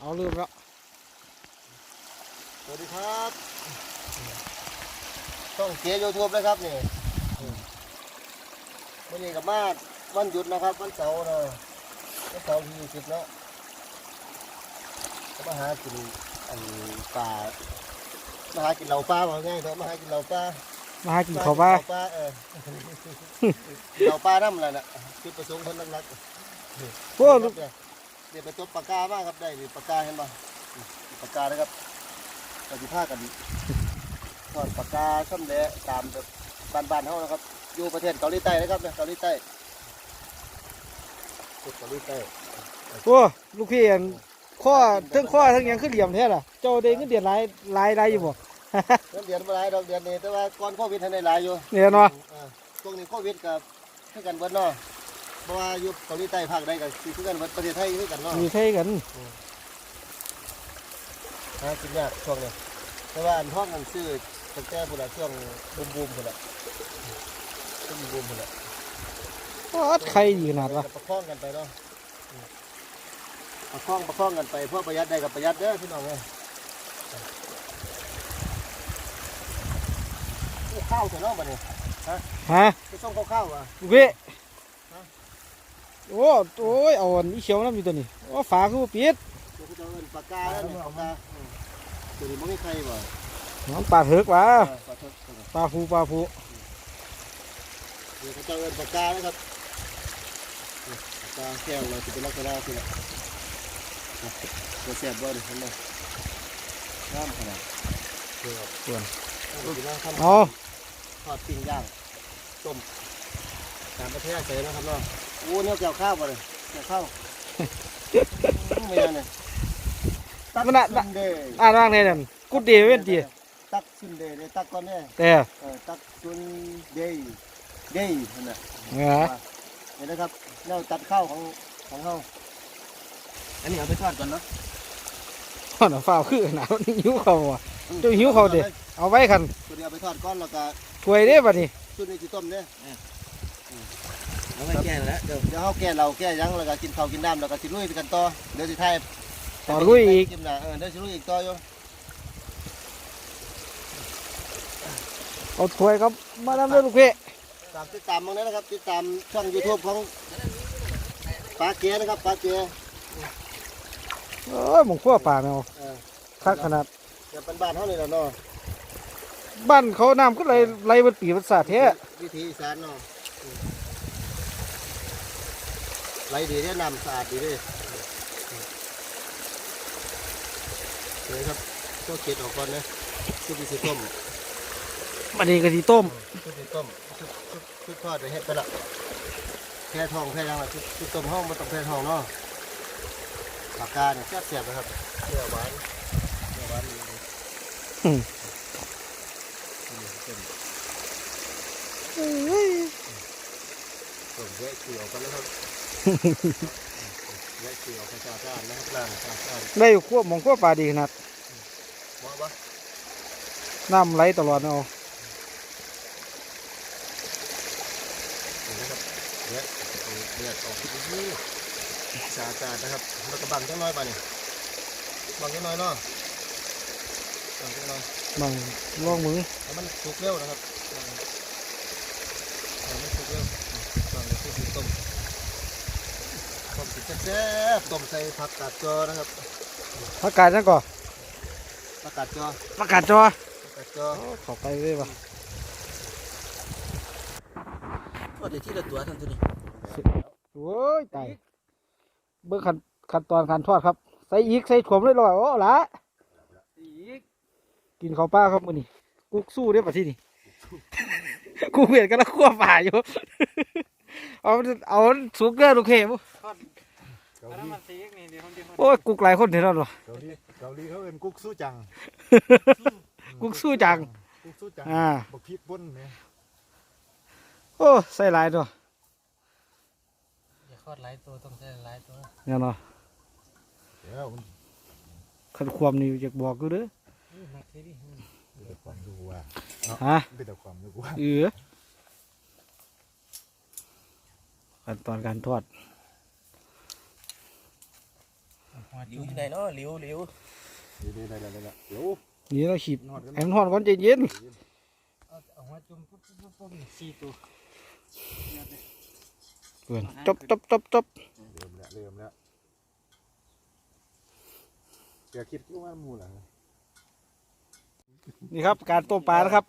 เอาเริ่มแล้วสวัสดีครับช่องเกียร์ยูทูบนะครับนี่วันนี้กับมาวันหยุดนะครับวันเสาร์นะวันเสาร์ที่ยี่สิบเนาะก็มาหากินอันปลามาหากินเหล่าปลาว่าง่ายเถอะมาหากินเหล่าปลามาหากินข้าวปลาเหล่ปลาเออเหล่าปลาน้ำอะไรน่ะจุดประสงค์คนรักๆโอ้ครับเนี่ย เดี๋ยวไปตบปากกามากครับได้นี่ปากกาเห็นป่ะปากกานะครับปฏิภาคกันทอดปากกาช่ำแหละตามแบบบ้านๆเขานะครับ อยู่ประเทศเกาหลีใต้นะครับเนี่ยเกาหลีใต้สุดเกาหลีใต้โอ้ลูกพี่อันข้อทั้งข้อทั้งหยังขึ้นเหลี่ยมแท้ล่ะเจ้าได้เงินเดือนหลายหลายหลายอยู่บ่เงินเดือนมาหลายดอกเดือนนี้แต่ว่าก่อนโควิดทันได้หลายอยู่เนี่ยเนาะออช่วงนี้โควิดกับคือกันเบิดเนาะ เพราะว่าอยู่เกาหลีใต้ภาคใดกับคือกันเบิดประเทศไทยคือกันเนาะมีใช่กันหากินยากช่วงนี้แต่ว่าอันท้องกันซื้อตั้งแต่บุระช่วงบูมบูมๆพุ่นละช่วงบูมๆพุ่นละโอ้ใครดีขนาดวะประคองกันไปเนาะอืมประคองประคองกันไปเพื่อประหยัดได้กับประหยัดเด้อพี่น้องเอ้ยนี่ข้าวเถอะเนาะบัดนี้ฮะไปส่งข้าวข้าวอะลูกพี่ฮะ โอ้โอ้ยเอาอันนี้เขียวน้ำอยู่ตัวนี้โอ้ฝาคือบ่ปิดเดี๋ยวเขาจะเอาเงินปากกาแล้วเนี่ยปากกาอืมตัวนี้มันไม่ใครบ่น้องปลาเถิกวะเออปลาเถอะปลาฟูปลาฟูเดี๋ยวเขาจะเอาเงินปากกาแล้วครับนี่ปากกาแก้วเราจะเป็นลักษณะคือละตัวเสียบบ่ดิเห็นไหมน้ำขนาดเดี๋ยวส่วนเอาไปนั่งทำ เอาทอดปิ้งย่างต้มตามประเทศเสยนะครับเนาะโอ้เนี่ยเกี่ยวข้าวบ่เลยเกี่ยวข้าวไม่ยังเนี่ยตักซุนเดย์อ่านว่างไงนั่นกุดเดย์เว้นตีตักซุนเดย์เลยตักก่อนเนี่ยแต่เออตักซุนเดย์เดย์นั่นน่ะเหงาเห็นนะครับเราตัดข้าวของของเฮาอันนี้เอาไปทอดก่อนเนาะข้าวหน้าฟ้าวคือหนาวนี่หิวเขาว่ะ เจ้าหิวข้าวดิ เอาไว้คันตัวนี้เอาไปทอดก่อนแล้วก็ถ้วยเด้บัดนี้ ชุดนี้สิต้มเนี่ย เอาไปแก้แล้วเดี๋ยวเดี๋ยวเฮาแก่เราแก่หยังแล้วก็กินข้าวกินน้ำแล้วก็สิลุยไปกันต่อเดี๋ยวสิทายต่อลุยอีกกินน่ะเออเดี๋ยวสิลุยอีกต่ออยู่เอาถ้วยครับมาทำเลยลูกพี่ฝากติดตามมั้งนะครับติดตามช่อง YouTube ของปลาเกียนะครับปลาเกียเอ้ยหมองขั้วป่าแมวเออคักขนาดอย่าเป็นบ้านเฮานี่แหละเนาะบ้านเขาน้ำก็ไหลไหลบนปีมันสาดแท้วิธีอีสานเนาะอืม ไหลดีเด้อน้ำสะอาดดีเด้อเดี๋ยวครับตัวเกล็ดออกก่อนนะชุดที่สิต้มบัดนี้ก็สิต้มชุดที่ต้มชุดชุดชุดทอดไปเฮ็ดไปละแค่ทองแค่ยังละชุดชุดต้มห้องมันต้องแค่ทองเนาะปากกาเนี่ยแซ่บเสียบนะครับเนื้อหวานเนื้อหวานดีเลยอืมต้มต้มแยกเกลียวกันนะครับ ได้ขั้วหมองขั้วป่าดีขนาดๆเหมาะน้ำไหลตลอดเอานี่นะครับเอาเลือดออกที่สะอาดนะครับแล้วก็บังจังน้อยป่ะนี่บังจังน้อยเนาะบังจังน้อยบังลองมือมันสุกเร็วนะครับให้มันสุกเร็วตอนนี้คือต้มต้มสิ แซ่บๆต้มใส่ผักกาดจอนะครับผักกาดนั่นก่อนผักกาดจอผักกาดจอผักกาดจอเขอไปเลยว่ะทอดในที่ละตัวทั้งตัวนี้โอ้ยตายเบิ่งขั้นขั้นตอนการทอดครับ ใส่อีกใส่ถ่วมเลยลอยโอ้ละกินข้าวปลาครับมื้อนี้กุกสู้ได้ป่ะที่นี่กูเห็นกันแล้วขั้วป่าอยู่ เอาเอาสุกเด้อลูกเขม เกาหลีโอ้ยกุกหลายคนเห็นแล้วเหรอเกาหลีเกาหลีเขาเป็นกุ๊กสู้จังกุกสู้จัง กุ๊กสู้จังอ่า บักพริกป่นเนี่ยโอ้ใส่หลายตัวอย่าคอดหลายตัวต้องใช้หลายตัวเนี่ยเนาะเดี๋ยวมันขันความนี่อยากบอกกูเด้อนักทีดิเป็นแต่ความรู้ว่าฮะเป็นแต่ความรู้ว่าเออขั้นตอนการทอด หัวหลิจุ่วมอยู่ไหนเนาะหลิวหลิวนี่นี่ได้ได้ได้เดี๋ยวนี่เราขีดให้มันหอนก่อนใจเย็นเอาเอาหัวจุ่มปุ๊บปุ๊บปุ๊บปุ๊บนี่สี่ตัวเพื่อนจบจบจบจบเริ่มแล้วเริ่มแล้วเดี๋ยวคิดว่าหมูหลังนี่ครับ การต้มปลานะครับ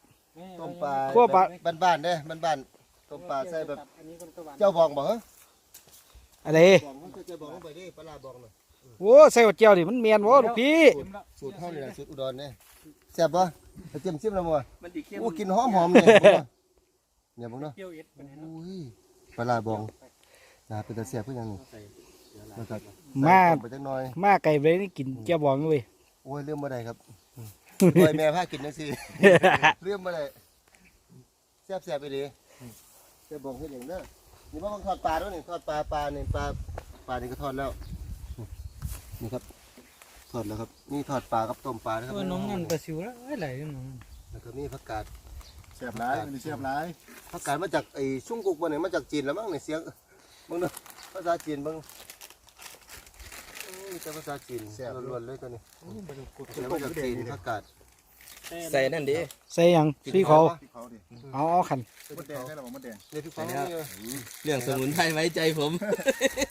ต้มปลาคั่วปลาแบบบ้านๆเด้บ้านๆต้มปลาใส่แบบอันนี้ก็ตะวันเจ้าบองบ่ฮะอะไรบองมันเจ้าบองลงไปดิปลาร้าบองน่ะ โอ้ใส่หัวเจียวดิมันเมียนวะลูกพี่สูตรเฮานี่ล่ะสูตรอุดรเนี่ยแซ่บบ่ไปเจียมชิมแล้วบ่มันดีเข้มอู้กินหอมๆเนี่ยบ่เนี่ยบ่เนาะเปรี้ยวเอ็ดไปไหนเนาะอุ้ยปลาร้าบองนะเป็นตาแซ่บคือหยังนี่แล้วก็มาไปจักหน่อยมาไก่เบรนี่กินเจียวบองเลยโอ้ยเรื่องบ่ได้ครับปล่อยแม่พากินจังซี่เรื่องบ่ได้แซ่บๆไปดิแซ่บบ่งเฮ็ดหยังเด้อนี่บ่ต้องทอดปลาด้วยนี่ทอดปลาปลานี่ปลาปลานี่ก็ทอดแล้ว นี่ครับทอดแล้วครับนี่ทอดปลากับต้มปลานะครับว่าน้องนั่นปลาซิวแล้วเอ้ยไหลอยู่น้องนั่นแล้วก็มีผักกาดเสียบร้ายมันเสียบร้ายผักกาดมาจากไอ้ชุ่งกุกบ่เนี่ยมาจากจีนแล้วมั้งเนี่ยเสียงเบิ่งเด้อภาษาจีนเบิ่งอุ้ยแต่ภาษาจีนล้วนๆเลยตัวนี้เสียงมาจากจีนผักกาดใส่นั่นดิใส่หยังสีเขาที่เขาดิเอาเอาขันมดแดงใช่หรอมดแดงเนี่ยพี่ฟังนี่เรื่องสมุนไพรไว้ใจผมนี่พี่ฟัก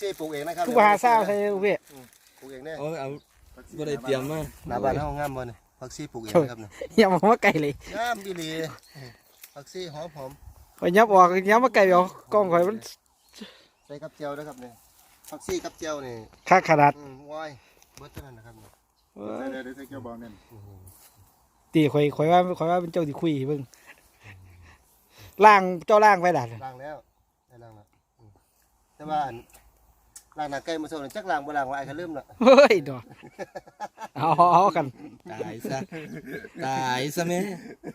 ซี่ปลูกเองนะครับทุกภาษาใส่ลูกพี่ปลูกเองเนี่ยเอาเอาบ่ได้เตรียมมาหน้าบ้านเฮางามบ่เนี่ยฟักซี่ปลูกเองนะครับเนี่ยอย่ามาว่าไก่เลยงามดีหลีฟักซี่หอมหอมข่อยยับออกยับมาไก่เอากล้องข่อยมันใส่กับเจียวนะครับเนี่ยฟักซี่กับเจียวนี่ค่าขนาดอืมว้ายเบิดเท่านั้นนะครับเนี่ยเอ้ยเดี๋ยวเดี๋ยวใส่เกี๊ยวบองเนี่ยตีข่อยข่อยว่าข่อยว่าเป็นเจ้าที่คุยเบิ่งล่างเจ้าล่างไปด่าล้างแล้วได้ล้างแล้วอืมแต่ว่าอัน ล้างหน้าไก่มาโซ่จักล้างบ่ล้างว่าไอ้ก็ลืมละเฮ้ยดอกเอาเอาเอากัน ตายซะ ตายซะแม่